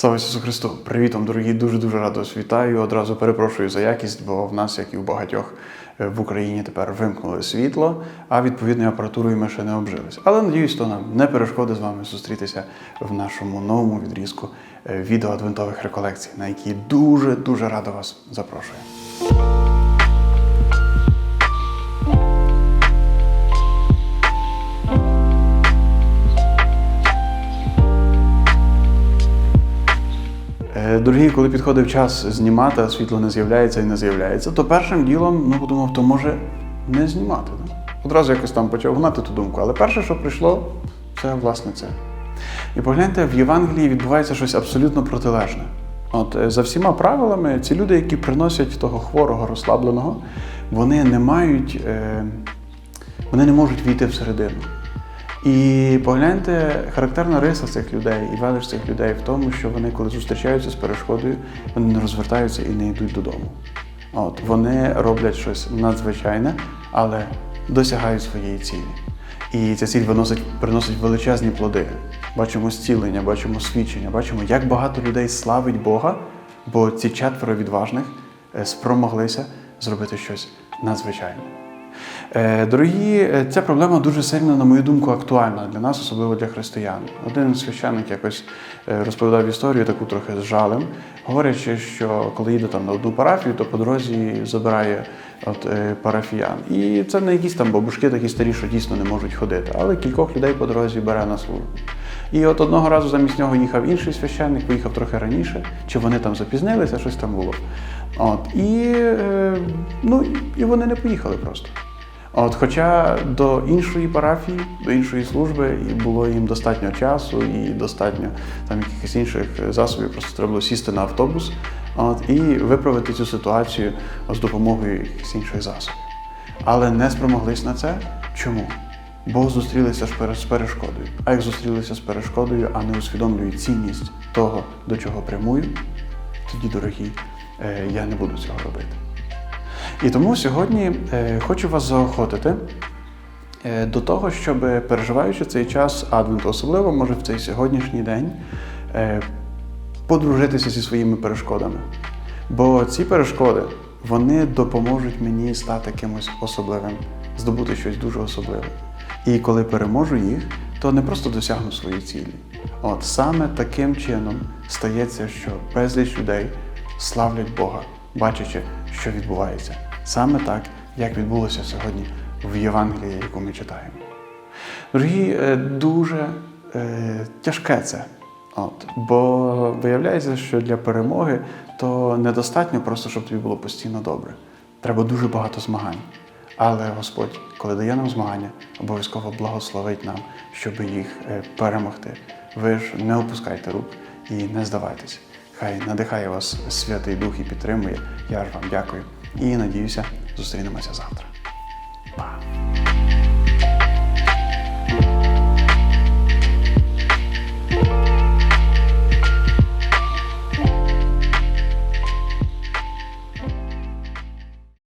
Слава Ісусу Христу! Привіт вам, дорогі! Дуже дуже радо вас вітаю. Одразу перепрошую за якість, бо в нас, як і у багатьох е, в Україні, тепер вимкнули світло, а відповідною апаратурою ми ще не обжилися. Але надіюсь, то нам не перешкодить з вами зустрітися в нашому новому відрізку е, відео адвентових реколекцій, на які дуже дуже радо вас запрошую. Дорогі, коли підходив час знімати, а світло не з'являється і не з'являється, то першим ділом ну, подумав, то може не знімати. Да? Одразу якось там почав гнати ту думку. Але перше, що прийшло, це власне це. І погляньте, в Євангелії відбувається щось абсолютно протилежне. От е, за всіма правилами, ці люди, які приносять того хворого, розслабленого, вони не мають, е, вони не можуть війти всередину. І погляньте, характерна риса цих людей і велич цих людей в тому, що вони, коли зустрічаються з перешкодою, вони не розвертаються і не йдуть додому. От вони роблять щось надзвичайне, але досягають своєї цілі. І ця ціль виносить, приносить величезні плоди. Бачимо зцілення, бачимо свідчення, бачимо, як багато людей славить Бога, бо ці четверо відважних е, спромоглися зробити щось надзвичайне. Е, Дорогі, е, ця проблема дуже сильно, на мою думку, актуальна для нас, особливо для християн. Один священник якось е, розповідав історію, таку трохи з жалем, говорячи, що коли їде там на одну парафію, то по дорозі забирає от, парафіян. І це не якісь там бабушки такі старі, що дійсно не можуть ходити, але кількох людей по дорозі бере на службу. І от одного разу замість нього їхав інший священник, поїхав трохи раніше, чи вони там запізнилися, щось там було. От, і, е, ну, і вони не поїхали просто. От, хоча до іншої парафії, до іншої служби і було їм достатньо часу і достатньо там якихось інших засобів, просто треба було сісти на автобус от, і виправити цю ситуацію з допомогою якихось інших засобів. Але не спромоглись на це. Чому? Бо зустрілися ж з перешкодою. А як зустрілися з перешкодою, а не усвідомлюють цінність того, до чого прямую, тоді, дорогі, я не буду цього робити. І тому сьогодні е, хочу вас заохотити е, до того, щоб переживаючи цей час Адвенту, особливо може в цей сьогоднішній день, е, подружитися зі своїми перешкодами. Бо ці перешкоди вони допоможуть мені стати кимось особливим, здобути щось дуже особливе. І коли переможу їх, то не просто досягну свої цілі. От саме таким чином стається, що безліч людей славлять Бога, бачачи, що відбувається. Саме так, як відбулося сьогодні в Євангелії, яку ми читаємо. Дорогі, е, дуже е, тяжке це. От, бо виявляється, що для перемоги то недостатньо просто, щоб тобі було постійно добре. Треба дуже багато змагань. Але Господь, коли дає нам змагання, обов'язково благословить нам, щоб їх е, перемогти. Ви ж не опускайте рук і не здавайтеся. Хай надихає вас Святий Дух і підтримує. Я ж вам дякую і надіюся, зустрінемося завтра.